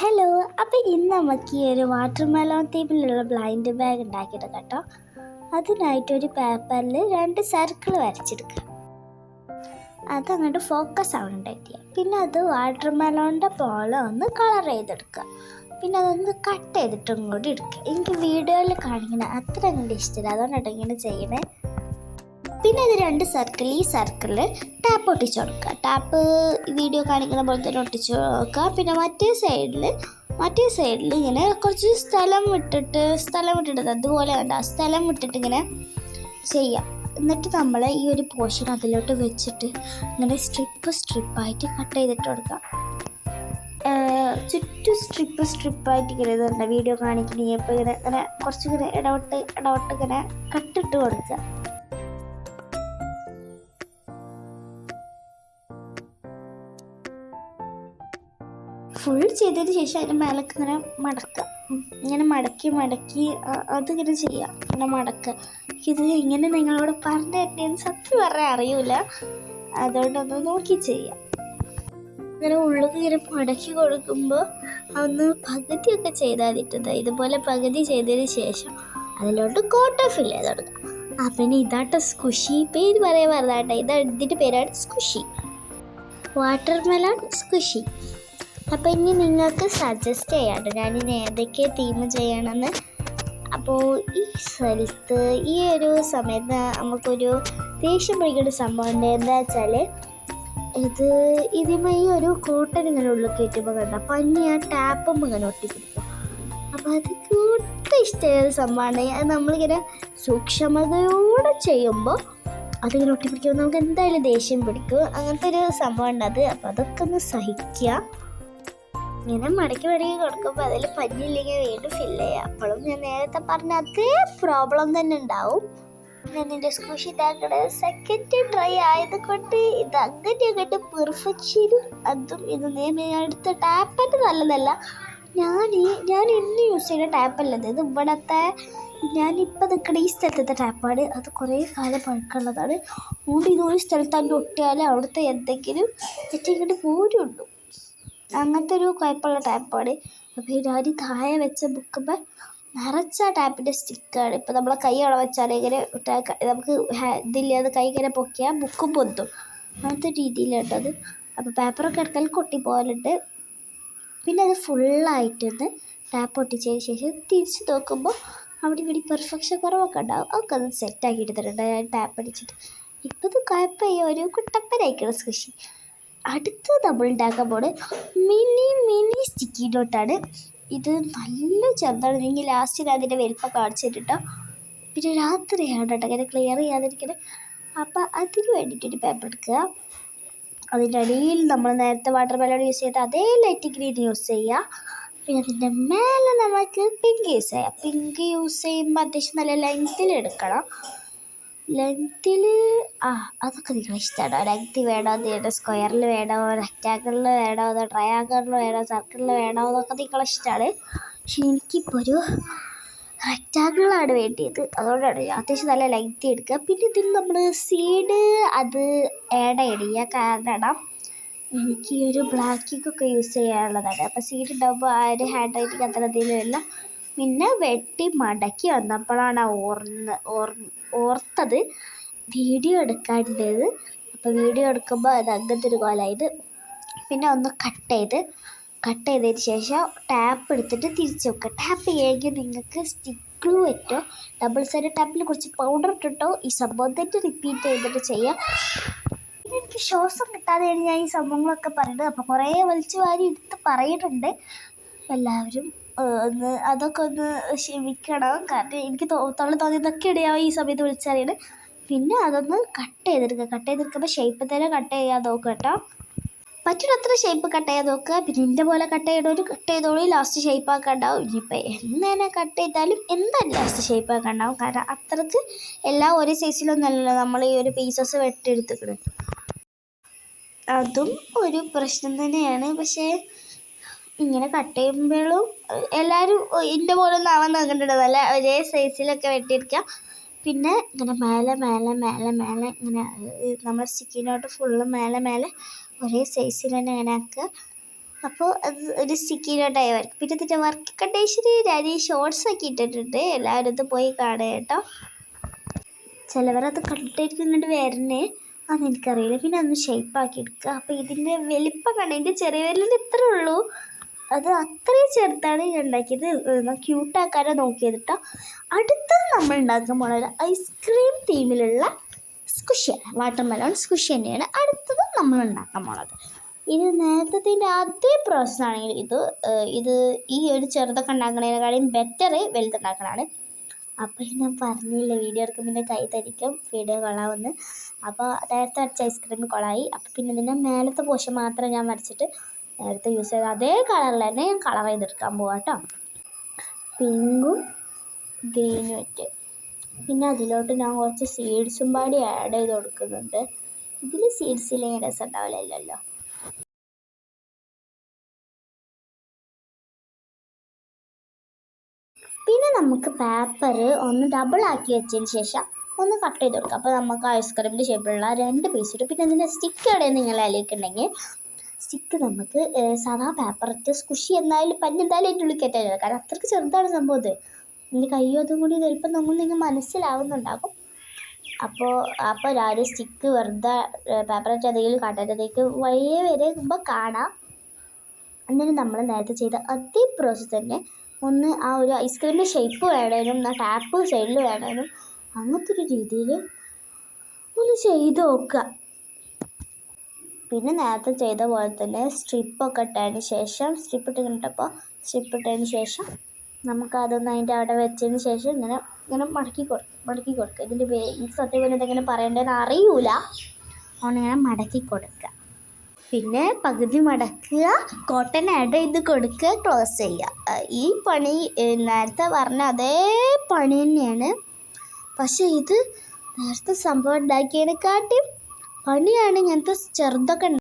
Hello അപ്പോൾ ഇന്ന് നമുക്ക് ഈ ഒരു വാട്ടർ മെലോൺ തീമിലുള്ള ബ്ലൈൻഡ് ബാഗ് ഉണ്ടാക്കിയിട്ട് കേട്ടോ. അതിനായിട്ട് ഒരു പേപ്പറിൽ രണ്ട് സർക്കിൾ വരച്ചെടുക്കുക അതങ്ങോട്ട് ഫോക്കസ് ആവണുണ്ടായിട്ട് പിന്നെ അത് വാട്ടർ മെലോണിന്റെ പോലെ ഒന്ന് കളർ ചെയ്തെടുക്കുക. പിന്നെ അതൊന്ന് കട്ട് ചെയ്തിട്ടും കൂടി എടുക്കുക. എനിക്ക് വീഡിയോയിൽ കാണിക്കണം അത്ര അങ്ങോട്ട് ഇഷ്ടമില്ല അതുകൊണ്ടാണ് ഇങ്ങനെ ചെയ്യണേ. പിന്നെ അത് രണ്ട് സർക്കിൾ ഈ സർക്കിളിൽ ടാപ്പ് ഒട്ടിച്ച് കൊടുക്കുക. ടാപ്പ് വീഡിയോ കാണിക്കുന്ന പോലെ തന്നെ ഒട്ടിച്ച് കൊടുക്കുക. പിന്നെ മറ്റേ സൈഡിൽ മറ്റേ സൈഡിൽ ഇങ്ങനെ കുറച്ച് സ്ഥലം വിട്ടിട്ട് സ്ഥലം വിട്ടിട്ട് അതുപോലെ വേണ്ട സ്ഥലം വിട്ടിട്ട് ഇങ്ങനെ ചെയ്യാം. എന്നിട്ട് നമ്മൾ ഈ ഒരു പോർഷൻ അതിലോട്ട് വെച്ചിട്ട് ഇങ്ങനെ സ്ട്രിപ്പ് സ്ട്രിപ്പായിട്ട് കട്ട് ചെയ്തിട്ട് കൊടുക്കാം ചുറ്റും സ്ട്രിപ്പ് സ്ട്രിപ്പായിട്ട് ഇങ്ങനെ ഇതുണ്ട്. വീഡിയോ കാണിക്കണേ അപ്പോൾ ഇങ്ങനെ ഇങ്ങനെ കുറച്ചിങ്ങനെ ഇടവിട്ട് ഇടവിട്ട് ഇങ്ങനെ കട്ടിട്ട് കൊടുക്കുക. ഫുൾ ചെയ്തതിന് ശേഷം അതിന്റെ മേലേക്ക് ഇങ്ങനെ മടക്കുക. ഇങ്ങനെ മടക്കി മടക്കി അതിങ്ങനെ ചെയ്യാം ഇങ്ങനെ മടക്കുക. ഇത് എങ്ങനെ നിങ്ങളോട് പറഞ്ഞു തരുന്നതെന്ന് സത്യം പറയാൻ അറിയൂല. അതുകൊണ്ടൊന്ന് നോക്കി ചെയ്യാം ഇങ്ങനെ ഉള്ളിൽ ഇങ്ങനെ മടക്കി കൊടുക്കുമ്പോൾ ഒന്ന് പകുതിയൊക്കെ ചെയ്താൽ മതിട്ടത് ഇതുപോലെ പകുതി ചെയ്തതിന് ശേഷം അതിലോട്ട് കോട്ട ഫിൽ ചെയ്ത് കൊടുക്കുക. ആ പിന്നെ ഇതാട്ടോ സ്കുഷി പേര് പറയാൻ പറഞ്ഞാട്ടെ ഇതാ ഇതിന്റെ പേരാണ്? സ്കുഷി വാട്ടർ മെലൺ സ്കുഷി അപ്പോൾ ഇനി നിങ്ങൾക്ക് സജസ്റ്റ് ചെയ്യാമല്ലോ ഞാനിനി ഏതൊക്കെ തീം ചെയ്യണമെന്ന്. അപ്പോൾ ഈ സ്ഥലത്ത് ഈ ഒരു സമയത്ത് നമുക്കൊരു ദേഷ്യം പിടിക്കുന്ന സംഭവം ഉണ്ട്. എന്താ വെച്ചാൽ ഇത് ഇതിമേ ഈ ഒരു കൂട്ടൻ ഇങ്ങനെ ഉള്ളിൽ കയറ്റുമ്പോൾ കണ്ട? പനി ആ ടാപ്പും ഇങ്ങനെ ഒട്ടിപ്പിടിക്കും. അപ്പോൾ അത് ഒട്ടും ഇഷ്ടമായ സംഭവമാണ്. അത് നമ്മളിങ്ങനെ സൂക്ഷ്മതയോടെ ചെയ്യുമ്പോൾ അതിങ്ങനെ ഒട്ടിപ്പിടിക്കുമ്പോൾ നമുക്ക് എന്തായാലും ദേഷ്യം പിടിക്കും. അങ്ങനത്തെ ഒരു സംഭവം ഉണ്ട് അത്. അപ്പോൾ അതൊക്കെ ഒന്ന് സഹിക്കുക. ഇങ്ങനെ മടക്കി മടക്കി കൊടുക്കുമ്പോൾ അതിൽ പഞ്ഞില്ലെങ്കിൽ വീണ്ടും ഫില്ല് ചെയ്യാം. അപ്പോഴും ഞാൻ നേരത്തെ പറഞ്ഞ അതേ പ്രോബ്ലം തന്നെ ഉണ്ടാവും. ഞാൻ എന്റെ സ്കൂഷി ഇതാക്കണ സെക്കൻഡ് ട്രൈ ആയത് കൊണ്ട് ഇത് അങ്ങനെ അങ്ങോട്ട് പെർഫെക്ഷനും അതും ഇത് ഞാൻ അടുത്ത ടാപ്പറ്റ് നല്ലതല്ല. ഞാൻ ഈ ഞാൻ ഇന്ന് യൂസ് ചെയ്യുന്ന ടാപ്പല്ലത് ഇത്. ഇവിടത്തെ ഞാനിപ്പോൾ നിൽക്കുന്ന ഈ സ്ഥലത്തെ ടാപ്പാണ് അത് കുറേ കാലം പഴക്കമുള്ളതാണ്. അതുകൊണ്ട് ഇതൊരു ഒരു സ്ഥലത്ത് അങ്ങ് ഒട്ടിയാൽ അവിടുത്തെ എന്തെങ്കിലും തെറ്റിങ്ങോട്ട് പോരുള്ളൂ. അങ്ങനത്തെ ഒരു കുഴപ്പമുള്ള ടാപ്പാണ്. അപ്പോൾ ഞാൻ താഴെ വെച്ച ബുക്കുമ്പോൾ നിറച്ച ടാപ്പിന്റെ സ്റ്റിക്കാണ് ഇപ്പോൾ നമ്മളെ കൈ അവിടെ വെച്ചാൽ ഇങ്ങനെ നമുക്ക് ഇതില്ലാതെ കൈ ഇങ്ങനെ പൊക്കിയാൽ ബുക്കും പൊന്തും. അങ്ങനത്തെ രീതിയിലാണ് അത്. അപ്പോൾ പേപ്പറൊക്കെ ഇടക്കൽ കൊട്ടി പോകലുണ്ട് പിന്നെ അത് ഫുള്ളായിട്ടൊന്ന് ടാപ്പ് ഒട്ടിച്ചതിന് ശേഷം തിരിച്ച് നോക്കുമ്പോൾ അവിടെ ഇവിടെ പെർഫെക്ഷൻ കുറവൊക്കെ ഉണ്ടാവും. അതൊക്കെ ഒന്ന് സെറ്റാക്കി എടുത്തിട്ടുണ്ട്. ഞാൻ ടാപ്പ് അടിച്ചിട്ട്. ഇപ്പോൾ ഇത് കുഴപ്പമില്ല. ഒരു കുട്ടപ്പനായിക്കണം കൃഷി അടുത്ത് നമ്മൾ ഉണ്ടാക്കാൻ പോണത് മിനി മിനി സ്റ്റിക്കി ഡോട്ടാണ് ഇത് നല്ല ചെറുതാണ്. നിങ്ങൾ ലാസ്റ്റിൽ അതിന്റെ വലിപ്പം കാണിച്ചു തരുട്ടോ പിന്നെ രാത്രിയാണ് കേട്ടോ. അങ്ങനെ ക്ലിയർ ചെയ്യാതിരിക്കുന്നത് അപ്പോൾ അതിന് വേണ്ടിയിട്ടൊരു പേപ്പർ എടുക്കുക. അതിന്റെ അടിയിൽ നമ്മൾ നേരത്തെ വാട്ടർ മെലോൺ യൂസ് ചെയ്ത അതേ ലൈറ്റ് ഗ്രീൻ യൂസ് ചെയ്യുക. പിന്നെ അതിന്റെ മേലെ നമുക്ക് പിങ്ക് യൂസ് ചെയ്യാം. പിങ്ക് യൂസ് ചെയ്യുമ്പോൾ അത്യാവശ്യം നല്ല ലെങ്ത്തിൽ എടുക്കണം. ലെങ്ത്തിൽ ആ അതൊക്കെ നിങ്ങളെ ഇഷ്ടമാണ് ലെങ്ത്തിൽ വേണോ നിങ്ങളുടെ സ്ക്വയറിൽ വേണോ റെക്റ്റാങ്കിളിൽ വേണോ അതോ ട്രയാങ്കിളിൽ വേണോ സർക്കിളിൽ വേണോ അതൊക്കെ നിങ്ങളെ ഇഷ്ടമാണ് പക്ഷെ എനിക്കിപ്പോൾ ഒരു റെക്റ്റാങ്കിളാണ് വേണ്ടിയത്. അതുകൊണ്ടാണ് അത്യാവശ്യം നല്ല ലെങ്ത് എടുക്കുക. പിന്നെ ഇതിൽ നമ്മൾ സീഡ് അത് ആഡ് ചെയ്യുക കാരണം എനിക്ക് ഒരു ബ്ലാക്കിങ്ങൊക്കെ യൂസ് ചെയ്യാനുള്ളതാണ്. അപ്പോൾ സീഡ് ഉണ്ടാകുമ്പോൾ ആ ഒരു ഹാൻഡ് റൈറ്റിംഗ് അത്ര ഇതിലില്ല. പിന്നെ വെട്ടി മടക്കി വന്നപ്പോഴാണ് ഓർന്ന് ഓർ ഓർത്തത് വീഡിയോ എടുക്കാണ്ടത് അപ്പോൾ വീഡിയോ എടുക്കുമ്പോൾ അത് അങ്ങനത്തെ ഒരു കോലായത്. പിന്നെ ഒന്ന് കട്ട് ചെയ്ത് കട്ട് ചെയ്തതിന് ശേഷം ടാപ്പ് എടുത്തിട്ട് തിരിച്ച് വെക്കുക. ടാപ്പ് ചെയ്യുമെങ്കിൽ നിങ്ങൾക്ക് സ്റ്റിക്ക് ഗ്ലൂ ഡബിൾ സൈഡ് ടാപ്പിൽ കുറച്ച് പൗഡർ ഇട്ടിട്ടോ ഈ സംഭവം തന്നെ റിപ്പീറ്റ് ചെയ്തിട്ട് ചെയ്യാം. എനിക്ക് ശ്വാസം കിട്ടാതെയാണ് ഞാൻ ഈ സംഭവങ്ങളൊക്കെ പറയുന്നത്. അപ്പോൾ കുറേ വലിച്ചു വാരി എടുത്ത് പറയുന്നുണ്ട് എല്ലാവരും ഒന്ന് അതൊക്കെ ഒന്ന് ക്ഷമിക്കണം. കാരണം എനിക്ക് തോ- തോന്നിയതൊക്കെ ഇടയാവും ഈ സമയത്ത് വിളിച്ചറിയണം. പിന്നെ അതൊന്ന് കട്ട് ചെയ്തെടുക്കുക കട്ട് ചെയ്തെടുക്കുമ്പോൾ ഷേപ്പ് തന്നെ കട്ട് ചെയ്യാൻ നോക്കുക കേട്ടോ. പറ്റുന്നത്ര ഷേപ്പ് കട്ട് ചെയ്യാൻ നോക്കുക പിന്നെ എന്റെ പോലെ കട്ട് ചെയ്യണൊരു കട്ട് ചെയ്തോളി. ലാസ്റ്റ് ഷേപ്പ് ആക്കാൻ ഉണ്ടാവും ഇനിയിപ്പോൾ എന്നെ കട്ട് ചെയ്താലും എന്തായാലും ലാസ്റ്റ് ഷേപ്പ് ആക്കാൻ ഉണ്ടാവും കാരണം അത്രയ്ക്ക് എല്ലാം ഒരേ സൈസിലൊന്നുമല്ലല്ലോ നമ്മൾ ഈ ഒരു പീസസ് വെട്ടിയെടുത്തിക്കണത്. അതും ഒരു പ്രശ്നം തന്നെയാണ്. പക്ഷേ ഇങ്ങനെ കട്ട് ചെയ്യുമ്പോഴും എല്ലാവരും എന്റെ പോലെ ഒന്നും ആവാൻ നോക്കണ്ടതല്ല ഒരേ സൈസിലൊക്കെ വെട്ടിയെടുക്കുക പിന്നെ ഇങ്ങനെ മേലെ മേലെ മേലെ മേലെ ഇങ്ങനെ നമ്മൾ സ്റ്റിക്കിനോട്ട് ഫുള്ള് മേലെ മേലെ ഒരേ സൈസിൽ തന്നെ ഇങ്ങനെ ആക്കുക. അപ്പോൾ അത് ഒരു സ്റ്റിക്കിനോട്ടായി വർക്ക് പിന്നെ ഇതിന്റെ വർക്ക് കണ്ടീഷന് ഞാൻ ഈ ഷോർട്സ് ഒക്കെ ഇട്ടിട്ടുണ്ട്. എല്ലാവരും ഇത് പോയി കാണുക കേട്ടോ. ചിലവരത് കണ്ടിട്ടായിരിക്കും ഇങ്ങോട്ട് വരണേ അത് എനിക്കറിയില്ല പിന്നെ ഒന്ന് ഷേപ്പാക്കി എടുക്കുക. അപ്പോൾ ഇതിന്റെ വലിപ്പം കണ്ട? എന്റെ ചെറിയ വലിയ ഇത്രേ ഉള്ളൂ. അത് അത്രയും ചെറുതാണ് ഞാൻ ഉണ്ടാക്കിയത്. ക്യൂട്ടാക്കാനോ നോക്കിയത് കേട്ടോ അടുത്തത് നമ്മൾ ഉണ്ടാക്കാൻ പോണത് ഐസ്ക്രീം തീമിലുള്ള സ്കുഷിയാണ് വാട്ടർ മെലോൺ സ്കുഷി തന്നെയാണ് അടുത്തത് നമ്മൾ ഉണ്ടാക്കാൻ പോണത്. ഇത് നേരത്തെ അതേ പ്രോസസ്സ് ആണെങ്കിൽ ഇത് ഇത് ഈ ഒരു ചെറുതൊക്കെ ഉണ്ടാക്കുന്നതിനെക്കാളും ബെറ്റർ വലുതുണ്ടാക്കണതാണ്. അപ്പോൾ ഞാൻ പറഞ്ഞില്ല വീഡിയോ എടുക്കുമ്പോൾ കൈ തരിക്കും വീഡിയോ കൊള്ളാമെന്ന്. അപ്പോൾ നേരത്തെ വരച്ച ഐസ്ക്രീം കൊളായി അപ്പോൾ പിന്നെ ഇതിന്റെ മേലത്തെ പോഷൻ മാത്രം ഞാൻ വരച്ചിട്ട് നേരത്തെ യൂസ് ചെയ്ത അതേ കളറിൽ തന്നെ ഞാൻ കളർ ചെയ്തെടുക്കാൻ പോവാം കേട്ടോ പിങ്കും ഗ്രീനും ഇട്ട് പിന്നെ അതിലോട്ട് ഞാൻ കുറച്ച് സീഡ്സും പാടി ആഡ് ചെയ്ത് കൊടുക്കുന്നുണ്ട്. ഇതിൽ സീഡ്സ് ഇല്ലെങ്കിൽ രസം ഉണ്ടാവില്ലല്ലോ. പിന്നെ നമുക്ക് പേപ്പർ ഒന്ന് ഡബിൾ ആക്കി വെച്ചതിന് ശേഷം ഒന്ന് കട്ട് ചെയ്ത് കൊടുക്കാം. അപ്പോൾ നമുക്ക് ഐസ്ക്രീമിന്റെ ഷേപ്പിലുള്ള രണ്ട് പീസ് ഇട്ട് പിന്നെ അതിന്റെ സ്റ്റിക്ക് എവിടെയെന്ന് നിങ്ങൾ അതിലേക്കുണ്ടെങ്കിൽ സ്റ്റിക്ക് നമുക്ക് സാധാ പേപ്പറത്തെ സ്കുഷി എന്നാലും പഞ്ഞ് എന്തായാലും അതിന്റെ ഉള്ളിൽ കയറ്റാൻ കാരണം അത്രയ്ക്ക് ചെറുതാണ് സംഭവം ഇത്. എന്റെ കയ്യോ അതും കൂടി ചിലപ്പോൾ നമ്മൾ നിങ്ങൾ മനസ്സിലാവുന്നുണ്ടാകും. അപ്പോൾ അപ്പോൾ രാവിലെ സ്റ്റിക്ക് വെറുതെ വെച്ച് എന്തെങ്കിലും കാട്ടത്തേക്ക് വഴിയെ വരെ കാണാം. അങ്ങനെ നമ്മൾ നേരത്തെ ചെയ്ത അതേ പ്രോസസ്സ് തന്നെ ഒന്ന് ആ ഒരു ഐസ്ക്രീമിന്റെ ഷേപ്പ് വേണേനും ആ ടാപ്പ് സൈഡിൽ വേണേനും അങ്ങനത്തെ ഒരു രീതിയിൽ ഒന്ന് ചെയ്ത് നോക്കുക. പിന്നെ നേരത്തെ ചെയ്ത പോലെ തന്നെ സ്ട്രിപ്പൊക്കെ ഇട്ടതിന് ശേഷം സ്ട്രിപ്പ് ഇട്ട് സ്ട്രിപ്പ് ഇട്ടതിന് ശേഷം നമുക്ക് അതൊന്ന് അതിന്റെ അവിടെ വെച്ചതിന് ശേഷം ഇങ്ങനെ ഇങ്ങനെ മടക്കി കൊടുക്കും മടക്കി കൊടുക്കുക. ഇതിന്റെ ബേസ് സത്യം പറഞ്ഞത് എങ്ങനെ പറയേണ്ടതെന്ന് അറിയൂല. അതുകൊണ്ട് ഇങ്ങനെ മടക്കി കൊടുക്കുക. പിന്നെ പകുതി മടക്കുക കോട്ടൺ ആഡ് ചെയ്ത് കൊടുക്കുക ക്ലോസ് ചെയ്യുക. ഈ പണി നേരത്തെ പറഞ്ഞ അതേ പണി തന്നെയാണ്. പക്ഷേ ഇത് നേരത്തെ സംഭവം ഉണ്ടാക്കിയതിനെക്കാട്ടിയും പണിയാണ് ഇങ്ങനത്തെ ചെറുതൊക്കെ